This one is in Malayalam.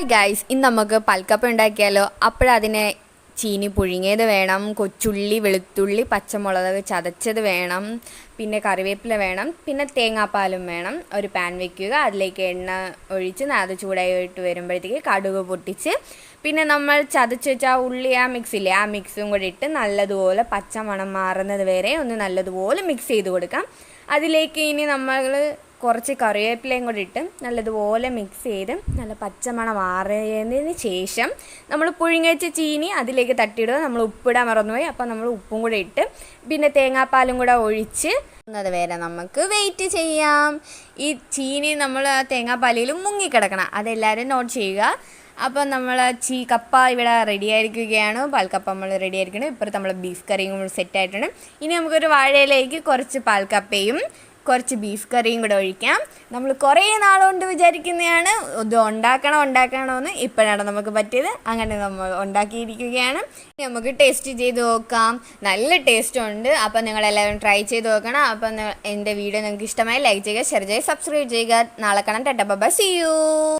ഹായ് ഗായ്സ് ഇന്ന് നമുക്ക് പൽക്കപ്പ ഉണ്ടാക്കിയാലോ? അപ്പോഴതിനെ ചീനി പുഴുങ്ങിയത് വേണം കൊച്ചുള്ളി വെളുത്തുള്ളി പച്ചമുളക് ചതച്ചത് വേണം പിന്നെ കറിവേപ്പില വേണം പിന്നെ തേങ്ങാപ്പാലും വേണം. ഒരു പാൻ വെക്കുക. അതിലേക്ക് എണ്ണ ഒഴിച്ച് അത് ചൂടായിട്ട് വരുമ്പോഴത്തേക്ക് കടുക് പൊട്ടിച്ച് പിന്നെ നമ്മൾ ചതച്ച് വെച്ച ആ ഉള്ളി ആ മിക്സില്ലേ ആ മിക്സും കൂടി ഇട്ട് നല്ലതുപോലെ പച്ചമണം മാറുന്നത് വരെ ഒന്ന് നല്ലതുപോലെ മിക്സ് ചെയ്ത് കൊടുക്കാം. അതിലേക്ക് ഇനി നമ്മൾ കുറച്ച് കറിവേപ്പിലയും കൂടി ഇട്ട് നല്ലതുപോലെ മിക്സ് ചെയ്ത് നല്ല പച്ചമണം മാറിയതിന് ശേഷം നമ്മൾ പുഴുങ്ങിച്ച ചീനി അതിലേക്ക് തട്ടിയിടുക. നമ്മൾ ഉപ്പിടാൻ മറന്നുപോയി. അപ്പോൾ നമ്മൾ ഉപ്പും കൂടെ ഇട്ട് പിന്നെ തേങ്ങാപ്പാലും കൂടെ ഒഴിച്ച് അത് വരെ നമുക്ക് വെയിറ്റ് ചെയ്യാം. ഈ ചീനി നമ്മൾ ആ തേങ്ങാപ്പാലിൽ മുങ്ങിക്കിടക്കണം. അതെല്ലാവരും നോട്ട് ചെയ്യുക. അപ്പോൾ നമ്മൾ ചീ കപ്പ ഇവിടെ റെഡി ആയിരിക്കുകയാണ്. പാൽക്കപ്പ നമ്മൾ റെഡി ആയിരിക്കണം. ഇപ്പുറത്ത് നമ്മൾ ബീഫ് കറിയും സെറ്റ് ആയിട്ടുണ്ട്. ഇനി നമുക്കൊരു വാഴയിലേക്ക് കുറച്ച് പാൽക്കപ്പയും കുറച്ച് ബീഫ് കറിയും കൂടെ ഒഴിക്കാം. നമ്മൾ കുറേ നാളുകൊണ്ട് വിചാരിക്കുന്നതാണ് ഇത് ഉണ്ടാക്കണം ഉണ്ടാക്കണമെന്ന് ഇപ്പോഴാണ് നമുക്ക് പറ്റിയത്. അങ്ങനെ നമ്മൾ ഉണ്ടാക്കിയിരിക്കുകയാണ്. നമുക്ക് ടേസ്റ്റ് ചെയ്ത് നോക്കാം. നല്ല ടേസ്റ്റ് ഉണ്ട്. അപ്പോൾ നിങ്ങളെല്ലാവരും ട്രൈ ചെയ്ത് നോക്കണം. അപ്പോൾ എന്റെ വീഡിയോ നിങ്ങൾക്ക് ഇഷ്ടമായി ലൈക്ക് ചെയ്യുക ഷെയർ ചെയ്യുക സബ്സ്ക്രൈബ് ചെയ്യുക. നാളെ കാണാൻ ടെട്ടപ്പ സി യു